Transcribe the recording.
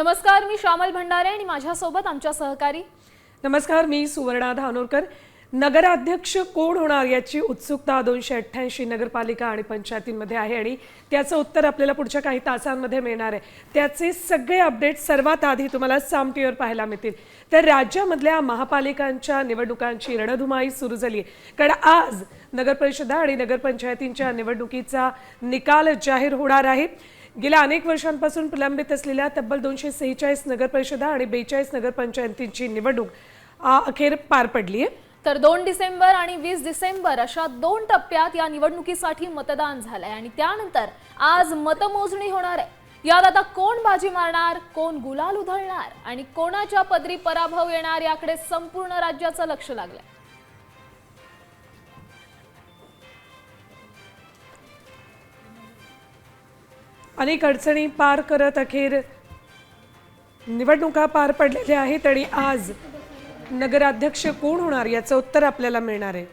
नमस्कार मी श्यामल भंडारे आणि माझ्यासोबत आमच्या सहकारी. नमस्कार मी सुवर्णा धानोरकर. नगराध्यक्ष कोण होणार याची उत्सुकता दोनशे अठ्ठ्याऐंशी नगरपालिका आणि पंचायतींमध्ये आहे आणि त्याचं उत्तर आपल्याला पुढच्या काही तासांमध्ये मिळणार आहे. त्याचे सगळे अपडेट सर्वात आधी तुम्हाला सामटीवर पाहायला मिळतील. तर राज्यामधल्या महापालिकांच्या निवडणुकांची रणधुमाई सुरू झाली आहे कारण आज नगरपरिषदा आणि नगरपंचायतींच्या निवडणुकीचा निकाल जाहीर होणार आहे. गेल्या अनेक वर्षांपासून प्रलंबित असलेल्या तब्बल दोनशे सेहेचाळीस नगरपरिषदा आणि बेचाळीस नगरपंचायतींची निवडणूक अखेर पार पडली आहे. तर दोन डिसेंबर आणि वीस डिसेंबर अशा दोन टप्प्यात या निवडणुकीसाठी मतदान झालंय आणि त्यानंतर आज मतमोजणी होणार आहे. यात आता कोण बाजी मारणार कोण गुलाल उधळणार आणि कोणाच्या पदरी पराभव येणार याकडे संपूर्ण राज्याचं लक्ष लागलंय. अनेक अडचणी पार करत अखेर निवडणुका पार पडलेल्या आहेत आणि आज नगराध्यक्ष कोण होणार याचं उत्तर आपल्याला मिळणार आहे.